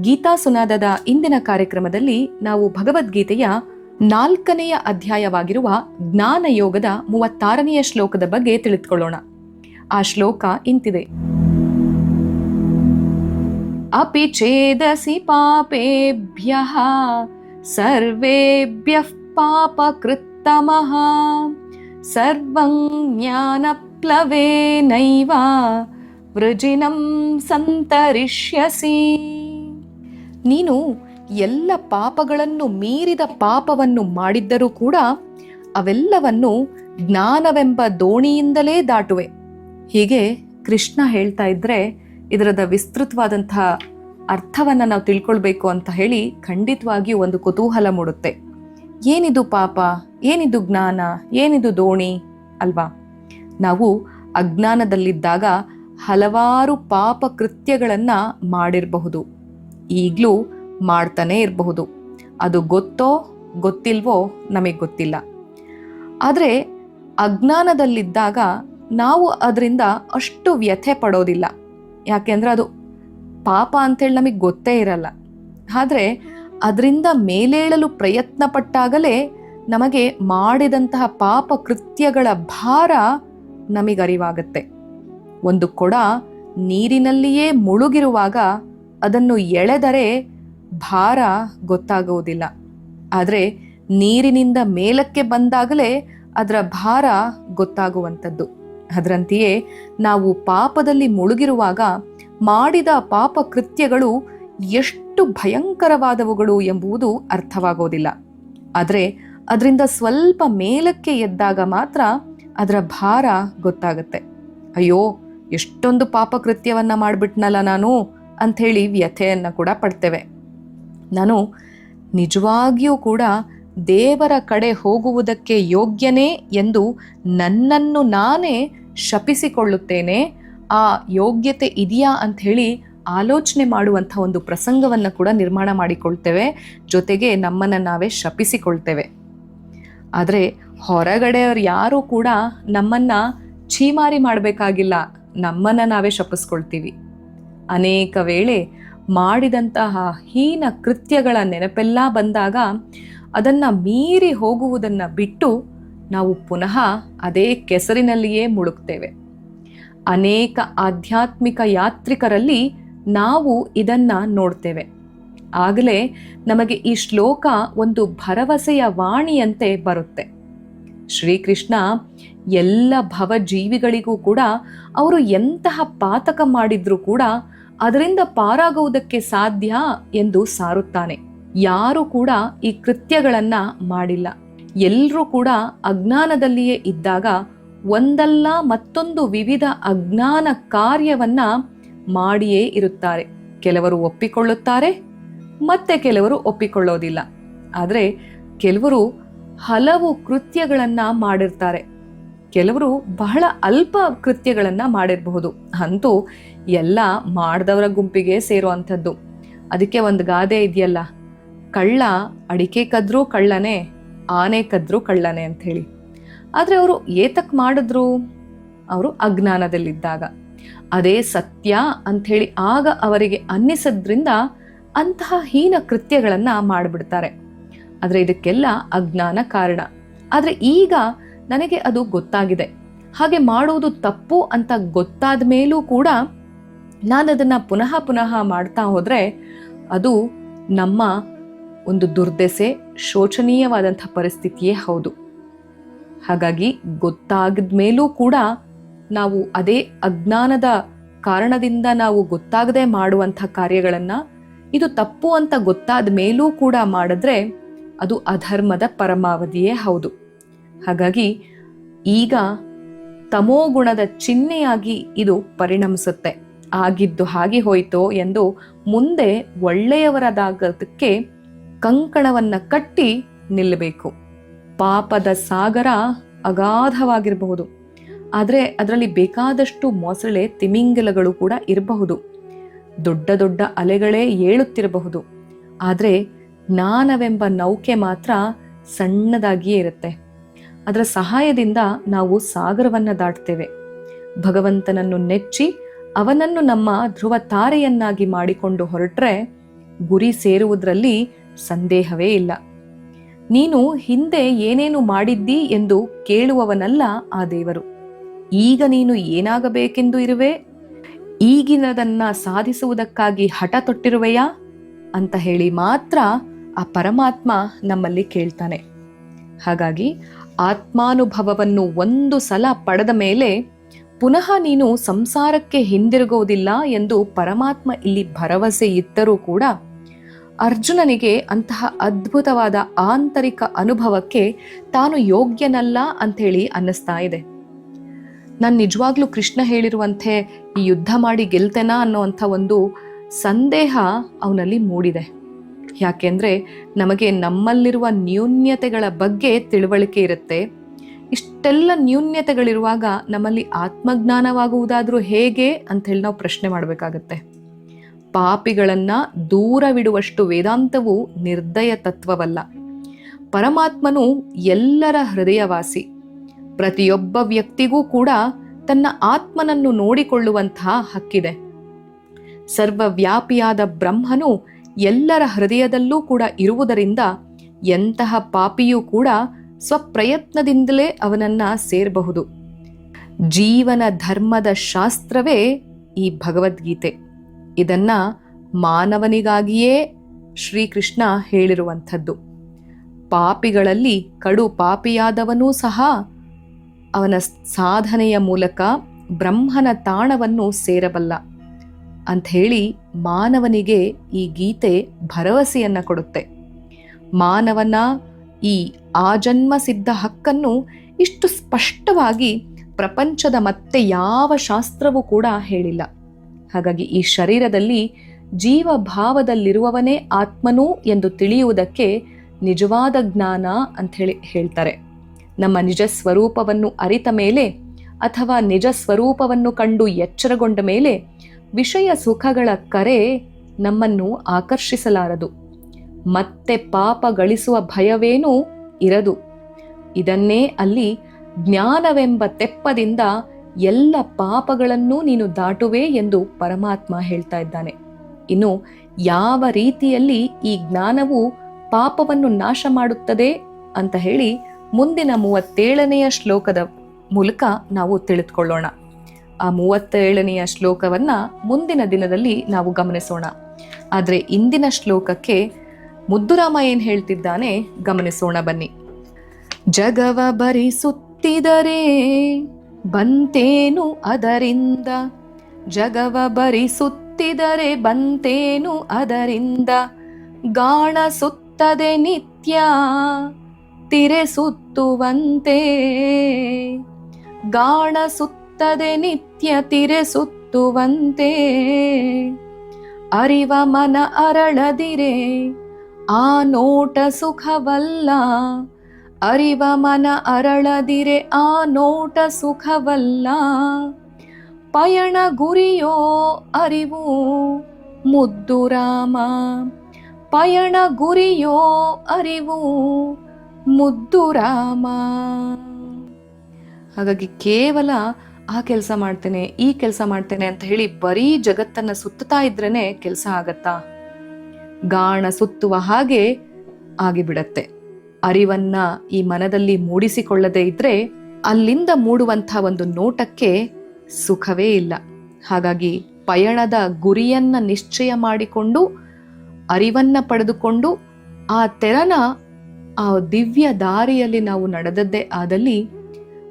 ಗೀತಾ ಸುನಾದದ ಇಂದಿನ ಕಾರ್ಯಕ್ರಮದಲ್ಲಿ ನಾವು ಭಗವದ್ಗೀತೆಯ ನಾಲ್ಕನೆಯ ಅಧ್ಯಾಯವಾಗಿರುವ ಜ್ಞಾನ ಯೋಗದ ಮೂವತ್ತಾರನೆಯ ಶ್ಲೋಕದ ಬಗ್ಗೆ ತಿಳಿದುಕೊಳ್ಳೋಣ. ಆ ಶ್ಲೋಕ ಇಂತಿದೆ. ಅಪಿ ಚೇದಸಿ ಪಾಪೇಭ್ಯ ಸರ್ವೇಭ್ಯ ಪಾಪಕೃತ್ತಮಃ ಸರ್ವಂ ಜ್ಞಾನಪ್ಲವೇನೈವ ವೃಜಿನಂ ಸಂತರಿಷ್ಯಸಿ. ನೀನು ಎಲ್ಲ ಪಾಪಗಳನ್ನು ಮೀರಿದ ಪಾಪವನ್ನು ಮಾಡಿದ್ದರೂ ಕೂಡ ಅವೆಲ್ಲವನ್ನು ಜ್ಞಾನವೆಂಬ ದೋಣಿಯಿಂದಲೇ ದಾಟುವೆ. ಹೀಗೆ ಕೃಷ್ಣ ಹೇಳ್ತಾ ಇದ್ರೆ ಇದರದ ವಿಸ್ತೃತವಾದಂತಹ ಅರ್ಥವನ್ನ ನಾವು ತಿಳ್ಕೊಳ್ಬೇಕು ಅಂತ ಹೇಳಿ ಖಂಡಿತವಾಗಿಯೂ ಒಂದು ಕುತೂಹಲ ಮೂಡುತ್ತೆ. ಏನಿದು ಪಾಪ? ಏನಿದು ಜ್ಞಾನ? ಏನಿದು ದೋಣಿ? ಅಲ್ವಾ? ನಾವು ಅಜ್ಞಾನದಲ್ಲಿದ್ದಾಗ ಹಲವಾರು ಪಾಪ ಕೃತ್ಯಗಳನ್ನು ಮಾಡಿರಬಹುದು. ಈಗಲೂ ಮಾಡ್ತಾನೇ ಇರಬಹುದು. ಅದು ಗೊತ್ತೋ ಗೊತ್ತಿಲ್ವೋ ನಮಗೆ ಗೊತ್ತಿಲ್ಲ. ಆದರೆ ಅಜ್ಞಾನದಲ್ಲಿದ್ದಾಗ ನಾವು ಅದರಿಂದ ಅಷ್ಟು ವ್ಯಥೆ ಪಡೋದಿಲ್ಲ. ಯಾಕೆಂದ್ರೆ ಅದು ಪಾಪ ಅಂಥೇಳಿ ನಮಗೆ ಗೊತ್ತೇ ಇರಲ್ಲ. ಆದರೆ ಅದರಿಂದ ಮೇಲೇಳಲು ಪ್ರಯತ್ನ ಪಟ್ಟಾಗಲೇ ನಮಗೆ ಮಾಡಿದಂತಹ ಪಾಪ ಕೃತ್ಯಗಳ ಭಾರ ನಮಗರಿವಾಗತ್ತೆ ಒಂದು ಕೊಡ ನೀರಿನಲ್ಲಿಯೇ ಮುಳುಗಿರುವಾಗ ಅದನ್ನು ಎಳೆದರೆ ಭಾರ ಗೊತ್ತಾಗುವುದಿಲ್ಲ. ಆದರೆ ನೀರಿನಿಂದ ಮೇಲಕ್ಕೆ ಬಂದಾಗಲೇ ಅದರ ಭಾರ ಗೊತ್ತಾಗುವಂಥದ್ದು. ಅದರಂತೆಯೇ ನಾವು ಪಾಪದಲ್ಲಿ ಮುಳುಗಿರುವಾಗ ಮಾಡಿದ ಪಾಪ ಕೃತ್ಯಗಳು ಎಷ್ಟು ಭಯಂಕರವಾದವುಗಳು ಎಂಬುದು ಅರ್ಥವಾಗೋದಿಲ್ಲ ಆದರೆ ಅದರಿಂದ ಸ್ವಲ್ಪ ಮೇಲಕ್ಕೆ ಎದ್ದಾಗ ಮಾತ್ರ ಅದರ ಭಾರ ಗೊತ್ತಾಗತ್ತೆ. ಅಯ್ಯೋ, ಎಷ್ಟೊಂದು ಪಾಪ ಕೃತ್ಯವನ್ನ ಮಾಡಿಬಿಟ್ನಲ್ಲ ನಾನು. ಅಂಥೇಳಿ ವ್ಯಥೆಯನ್ನು ಕೂಡ ಪಡ್ತೇವೆ. ನಾನು ನಿಜವಾಗಿಯೂ ಕೂಡ ದೇವರ ಕಡೆ ಹೋಗುವುದಕ್ಕೆ ಯೋಗ್ಯನೇ ಎಂದು ನನ್ನನ್ನು ನಾನೇ ಶಪಿಸಿಕೊಳ್ಳುತ್ತೇನೆ, ಆ ಯೋಗ್ಯತೆ ಇದೆಯಾ ಅಂತ ಹೇಳಿ ಆಲೋಚನೆ ಮಾಡುವಂಥ ಒಂದು ಪ್ರಸಂಗವನ್ನು ಕೂಡ ನಿರ್ಮಾಣ ಮಾಡಿಕೊಳ್ತೇವೆ. ಜೊತೆಗೆ ನಮ್ಮನ್ನು ನಾವೇ ಶಪಿಸಿಕೊಳ್ತೇವೆ. ಆದರೆ ಹೊರಗಡೆಯವ್ರು ಯಾರೂ ಕೂಡ ನಮ್ಮನ್ನು ಛೀಮಾರಿ ಮಾಡಬೇಕಾಗಿಲ್ಲ. ನಮ್ಮನ್ನು ನಾವೇ ಶಪಿಸ್ಕೊಳ್ತೀವಿ. ಅನೇಕ ವೇಳೆ ಮಾಡಿದಂತಹ ಹೀನ ಕೃತ್ಯಗಳ ನೆನಪೆಲ್ಲ ಬಂದಾಗ ಅದನ್ನು ಮೀರಿ ಹೋಗುವುದನ್ನು ಬಿಟ್ಟು ನಾವು ಪುನಃ ಅದೇ ಕೆಸರಿನಲ್ಲಿಯೇ ಮುಳುಗ್ತೇವೆ. ಅನೇಕ ಆಧ್ಯಾತ್ಮಿಕ ಯಾತ್ರಿಕರಲ್ಲಿ ನಾವು ಇದನ್ನ ನೋಡ್ತೇವೆ. ಆಗಲೇ ನಮಗೆ ಈ ಶ್ಲೋಕ ಒಂದು ಭರವಸೆಯ ವಾಣಿಯಂತೆ ಬರುತ್ತೆ. ಶ್ರೀಕೃಷ್ಣ ಎಲ್ಲ ಭವಜೀವಿಗಳಿಗೂ ಕೂಡ ಅವರು ಎಂತಹ ಪಾತಕ ಮಾಡಿದ್ರೂ ಕೂಡ ಅದರಿಂದ ಪಾರಾಗುವುದಕ್ಕೆ ಸಾಧ್ಯ ಎಂದು ಸಾರುತ್ತಾನೆ. ಯಾರು ಕೂಡ ಈ ಕೃತ್ಯಗಳನ್ನ ಮಾಡಿಲ್ಲ. ಎಲ್ಲರೂ ಕೂಡ ಅಜ್ಞಾನದಲ್ಲಿಯೇ ಇದ್ದಾಗ ಒಂದಲ್ಲ ಮತ್ತೊಂದು ವಿವಿಧ ಅಜ್ಞಾನ ಕಾರ್ಯವನ್ನ ಮಾಡಿಯೇ ಇರುತ್ತಾರೆ. ಕೆಲವರು ಒಪ್ಪಿಕೊಳ್ಳುತ್ತಾರೆ, ಮತ್ತೆ ಕೆಲವರು ಒಪ್ಪಿಕೊಳ್ಳೋದಿಲ್ಲ. ಆದರೆ ಕೆಲವರು ಹಲವು ಕೃತ್ಯಗಳನ್ನ ಮಾಡಿರ್ತಾರೆ. ಕೆಲವರು ಬಹಳ ಅಲ್ಪ ಕೃತ್ಯಗಳನ್ನ ಮಾಡಿರಬಹುದು. ಅಂತೂ ಎಲ್ಲ ಮಾಡಿದವರ ಗುಂಪಿಗೆ ಸೇರುವಂಥದ್ದು. ಅದಕ್ಕೆ ಒಂದು ಗಾದೆ ಇದೆಯಲ್ಲ, ಕಳ್ಳ ಅಡಿಕೆ ಕದ್ರೂ ಕಳ್ಳನೇ, ಆನೆ ಕದ್ರೂ ಕಳ್ಳನೇ ಅಂತ ಹೇಳಿ ಆದರೆ ಅವರು ಏತಕ್ ಮಾಡಿದ್ರು? ಅವರು ಅಜ್ಞಾನದಲ್ಲಿದ್ದಾಗ. ಅದೇ ಸತ್ಯ ಅಂಥೇಳಿ ಆಗ ಅವರಿಗೆ ಅನ್ನಿಸದ್ರಿಂದ ಅಂತಹ ಹೀನ ಕೃತ್ಯಗಳನ್ನು ಮಾಡಿಬಿಡ್ತಾರೆ. ಆದರೆ ಇದಕ್ಕೆಲ್ಲ ಅಜ್ಞಾನ ಕಾರಣ. ಆದರೆ ಈಗ ನನಗೆ ಅದು ಗೊತ್ತಾಗಿದೆ. ಹಾಗೆ ಮಾಡುವುದು ತಪ್ಪು ಅಂತ ಗೊತ್ತಾದ ಮೇಲೂ ಕೂಡ ನಾನು ಅದನ್ನು ಪುನಃ ಪುನಃ ಮಾಡ್ತಾ ಹೋದರೆ ಅದು ನಮ್ಮ ಒಂದು ದುರ್ದೆಸೆ, ಶೋಚನೀಯವಾದಂಥ ಪರಿಸ್ಥಿತಿಯೇ ಹೌದು. ಹಾಗಾಗಿ ಗೊತ್ತಾಗದ ಮೇಲೂ ಕೂಡ ನಾವು ಅದೇ ಅಜ್ಞಾನದ ಕಾರಣದಿಂದ ನಾವು ಗೊತ್ತಾಗದೆ ಮಾಡುವಂಥ ಕಾರ್ಯಗಳನ್ನು ಇದು ತಪ್ಪು ಅಂತ ಗೊತ್ತಾದ ಮೇಲೂ ಕೂಡ ಮಾಡಿದ್ರೆ ಅದು ಅಧರ್ಮದ ಪರಮಾವಧಿಯೇ ಹೌದು. ಹಾಗಾಗಿ ಈಗ ತಮೋಗುಣದ ಚಿಹ್ನೆಯಾಗಿ ಇದು ಪರಿಣಮಿಸುತ್ತೆ. ಆಗಿದ್ದು ಹಾಗೆ ಹೋಯಿತು ಎಂದು ಮುಂದೆ ಒಳ್ಳೆಯವರದಾಗೋದಕ್ಕೆ ಕಂಕಣವನ್ನು ಕಟ್ಟಿ ನಿಲ್ಲಬೇಕು. ಪಾಪದ ಸಾಗರ ಅಗಾಧವಾಗಿರಬಹುದು. ಆದರೆ ಅದರಲ್ಲಿ ಬೇಕಾದಷ್ಟು ಮೊಸಳೆ, ತಿಮಿಂಗಲಗಳು ಕೂಡ ಇರಬಹುದು. ದೊಡ್ಡ ದೊಡ್ಡ ಅಲೆಗಳೇ ಏಳುತ್ತಿರಬಹುದು. ಆದರೆ ಜ್ಞಾನವೆಂಬ ನೌಕೆ ಮಾತ್ರ ಸಣ್ಣದಾಗಿಯೇ ಇರುತ್ತೆ. ಅದರ ಸಹಾಯದಿಂದ ನಾವು ಸಾಗರವನ್ನು ದಾಟ್ತೇವೆ. ಭಗವಂತನನ್ನು ನೆಚ್ಚಿ ಅವನನ್ನು ನಮ್ಮ ಧ್ರುವ ತಾರೆಯನ್ನಾಗಿ ಮಾಡಿಕೊಂಡು ಹೊರಟ್ರೆ ಗುರಿ ಸೇರುವುದರಲ್ಲಿ ಸಂದೇಹವೇ ಇಲ್ಲ. ನೀನು ಹಿಂದೆ ಏನೇನು ಮಾಡಿದ್ದಿ ಎಂದು ಕೇಳುವವನಲ್ಲ ಆ ದೇವರು. ಈಗ ನೀನು ಏನಾಗಬೇಕೆಂದು ಇರುವೆ? ಈಗಿನದನ್ನ ಸಾಧಿಸುವುದಕ್ಕಾಗಿ ಹಠ ತೊಟ್ಟಿರುವೆಯಾ ಅಂತ ಹೇಳಿ ಮಾತ್ರ ಆ ಪರಮಾತ್ಮ ನಮ್ಮಲ್ಲಿ ಕೇಳ್ತಾನೆ. ಹಾಗಾಗಿ ಆತ್ಮಾನುಭವವನ್ನು ಒಂದು ಸಲ ಪಡೆದ ಮೇಲೆ ಪುನಃ ನೀನು ಸಂಸಾರಕ್ಕೆ ಹಿಂದಿರುಗೋದಿಲ್ಲ ಎಂದು ಪರಮಾತ್ಮ ಇಲ್ಲಿ ಭರವಸೆ ಇದ್ದರೂ ಕೂಡ ಅರ್ಜುನನಿಗೆ ಅಂತಹ ಅದ್ಭುತವಾದ ಆಂತರಿಕ ಅನುಭವಕ್ಕೆ ತಾನು ಯೋಗ್ಯನಲ್ಲ ಅಂಥೇಳಿ ಅನ್ನಿಸ್ತಾ ಇದೆ. ನಾನು ನಿಜವಾಗ್ಲೂ ಕೃಷ್ಣ ಹೇಳಿರುವಂತೆ ಈ ಯುದ್ಧ ಮಾಡಿ ಗೆಲ್ತೆನಾ ಅನ್ನೋವಂಥ ಒಂದು ಸಂದೇಹ ಅವನಲ್ಲಿ ಮೂಡಿದೆ. ಯಾಕೆಂದ್ರೆ ನಮಗೆ ನಮ್ಮಲ್ಲಿರುವ ನ್ಯೂನ್ಯತೆಗಳ ಬಗ್ಗೆ ತಿಳುವಳಿಕೆ ಇರುತ್ತೆ. ಇಷ್ಟೆಲ್ಲ ನ್ಯೂನ್ಯತೆಗಳಿರುವಾಗ ನಮ್ಮಲ್ಲಿ ಆತ್ಮಜ್ಞಾನವಾಗುವುದಾದರೂ ಹೇಗೆ ಅಂತ ಹೇಳಿ ನಾವು ಪ್ರಶ್ನೆ ಮಾಡಬೇಕಾಗತ್ತೆ. ಪಾಪಿಗಳನ್ನು ದೂರವಿಡುವಷ್ಟು ವೇದಾಂತವು ನಿರ್ದಯ ತತ್ವವಲ್ಲ. ಪರಮಾತ್ಮನು ಎಲ್ಲರ ಹೃದಯವಾಸಿ. ಪ್ರತಿಯೊಬ್ಬ ವ್ಯಕ್ತಿಗೂ ಕೂಡ ತನ್ನ ಆತ್ಮನನ್ನು ನೋಡಿಕೊಳ್ಳುವಂತಹ ಹಕ್ಕಿದೆ. ಸರ್ವವ್ಯಾಪಿಯಾದ ಬ್ರಹ್ಮನು ಎಲ್ಲರ ಹೃದಯದಲ್ಲೂ ಕೂಡ ಇರುವುದರಿಂದ ಎಂತಹ ಪಾಪಿಯೂ ಕೂಡ ಸ್ವಪ್ರಯತ್ನದಿಂದಲೇ ಅವನನ್ನ ಸೇರಬಹುದು. ಜೀವನ ಧರ್ಮದ ಶಾಸ್ತ್ರವೇ ಈ ಭಗವದ್ಗೀತೆ. ಇದನ್ನ ಮಾನವನಿಗಾಗಿಯೇ ಶ್ರೀಕೃಷ್ಣ ಹೇಳಿರುವಂಥದ್ದು. ಪಾಪಿಗಳಲ್ಲಿ ಕಡು ಪಾಪಿಯಾದವನೂ ಸಹ ಅವನ ಸಾಧನೆಯ ಮೂಲಕ ಬ್ರಹ್ಮನ ತಾಣವನ್ನು ಸೇರಬಲ್ಲ. ಅಂಥೇಳಿ ಮಾನವನಿಗೆ ಈ ಗೀತೆ ಭರವಸೆಯನ್ನ ಕೊಡುತ್ತೆ. ಮಾನವನ ಈ ಆಜನ್ಮ ಸಿದ್ಧ ಹಕ್ಕನ್ನು ಇಷ್ಟು ಸ್ಪಷ್ಟವಾಗಿ ಪ್ರಪಂಚದ ಮತ್ತೆ ಯಾವ ಶಾಸ್ತ್ರವೂ ಕೂಡ ಹೇಳಿಲ್ಲ. ಹಾಗಾಗಿ ಈ ಶರೀರದಲ್ಲಿ ಜೀವ ಭಾವದಲ್ಲಿರುವವನೇ ಆತ್ಮನು ಎಂದು ತಿಳಿಯುವುದಕ್ಕೆ ನಿಜವಾದ ಜ್ಞಾನ ಅಂತ ಹೇಳಿ ಹೇಳ್ತಾರೆ. ನಮ್ಮ ನಿಜ ಸ್ವರೂಪವನ್ನು ಅರಿತ ಮೇಲೆ ಅಥವಾ ನಿಜ ಸ್ವರೂಪವನ್ನು ಕಂಡು ಎಚ್ಚರಗೊಂಡ ಮೇಲೆ ವಿಷಯ ಸುಖಗಳ ಕರೆ ನಮ್ಮನ್ನು ಆಕರ್ಷಿಸಲಾರದು. ಮತ್ತೆ ಪಾಪ ಗಳಿಸುವ ಭಯವೇನೂ ಇರದು. ಇದನ್ನೇ ಅಲ್ಲಿ ಜ್ಞಾನವೆಂಬ ತೆಪ್ಪದಿಂದ ಎಲ್ಲ ಪಾಪಗಳನ್ನೂ ನೀನು ದಾಟುವೆ ಎಂದು ಪರಮಾತ್ಮ ಹೇಳ್ತಾ ಇದ್ದಾನೆ. ಇನ್ನು ಯಾವ ರೀತಿಯಲ್ಲಿ ಈ ಜ್ಞಾನವು ಪಾಪವನ್ನು ನಾಶ ಮಾಡುತ್ತದೆ ಅಂತ ಹೇಳಿ ಮುಂದಿನ ಮೂವತ್ತೇಳನೆಯ ಶ್ಲೋಕದ ಮೂಲಕ ನಾವು ತಿಳಿದುಕೊಳ್ಳೋಣ. ಆ ಮೂವತ್ತೇಳನೆಯ ಶ್ಲೋಕವನ್ನ ಮುಂದಿನ ದಿನದಲ್ಲಿ ನಾವು ಗಮನಿಸೋಣ. ಆದರೆ ಇಂದಿನ ಶ್ಲೋಕಕ್ಕೆ ಮುದ್ದುರಾಮ ಏನ್ ಹೇಳ್ತಿದ್ದಾನೆ? ಗಮನಿಸೋಣ ಬನ್ನಿ. ಜಗವ ಬರಿಸುತ್ತಿದರೆ ಬಂತೇನು ಅದರಿಂದ? ಜಗವ ಬರಿಸುತ್ತಿದರೆ ಬಂತೇನು ಅದರಿಂದ? ಗಾಣ ಸುತ್ತದೆ ನಿತ್ಯ, ತಿರೆ ಸುತ್ತುವಂತೆ. ಗಾಣ ಸುತ್ತದೆ ನಿತ್ಯ ತಿರೆ ಸುತ್ತುವಂತೆ. ಅರಿವ ಮನ ಅರಳದಿರೆ, ಆ ನೋಟ ಸುಖವಲ್ಲ. ಅರಿವ ಮನ ಅರಳದಿರೆ, ಆ ನೋಟ ಸುಖವಲ್ಲ. ಪಯಣ ಗುರಿಯೋ ಅರಿವು, ಮುದ್ದು ರಾಮ. ಪಯಣ ಗುರಿಯೋ ಅರಿವು, ಮುದ್ದು ರಾಮ. ಹಾಗಾಗಿ ಕೇವಲ ಆ ಕೆಲಸ ಮಾಡ್ತೇನೆ, ಈ ಕೆಲಸ ಮಾಡ್ತೇನೆ ಅಂತ ಹೇಳಿ ಬರೀ ಜಗತ್ತನ್ನ ಸುತ್ತತಾ ಇದ್ರೇನೆ ಕೆಲಸ ಆಗತ್ತಾ? ಗಾಣ ಸುತ್ತುವ ಹಾಗೆ ಆಗಿಬಿಡತ್ತೆ. ಅರಿವನ್ನ ಈ ಮನದಲ್ಲಿ ಮೂಡಿಸಿಕೊಳ್ಳದೆ ಇದ್ರೆ ಅಲ್ಲಿಂದ ಮೂಡುವಂಥ ಒಂದು ನೋಟಕ್ಕೆ ಸುಖವೇ ಇಲ್ಲ. ಹಾಗಾಗಿ ಪಯಣದ ಗುರಿಯನ್ನ ನಿಶ್ಚಯ ಮಾಡಿಕೊಂಡು, ಅರಿವನ್ನ ಪಡೆದುಕೊಂಡು, ಆ ತೆರನ ಆ ದಿವ್ಯ ದಾರಿಯಲ್ಲಿ ನಾವು ನಡೆದದ್ದೇ ಆದಲ್ಲಿ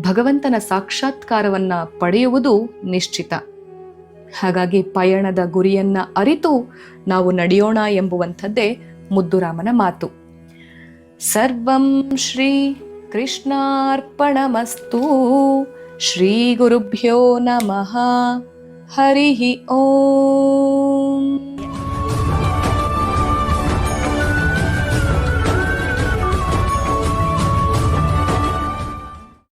ಭಗವಂತನ ಸಾಕ್ಷಾತ್ಕಾರವನ್ನ ಪಡೆಯುವುದು ನಿಶ್ಚಿತ. ಹಾಗಾಗಿ ಪಯಣದ ಗುರಿಯನ್ನ ಅರಿತು ನಾವು ನಡೆಯೋಣ ಎಂಬುವಂಥದ್ದೇ ಮುದ್ದುರಾಮನ ಮಾತು. ಸರ್ವಂ ಶ್ರೀ ಕೃಷ್ಣಾರ್ಪಣಮಸ್ತು. ಶ್ರೀ ಗುರುಭ್ಯೋ ನಮಃ. ಹರಿ ಓಂ.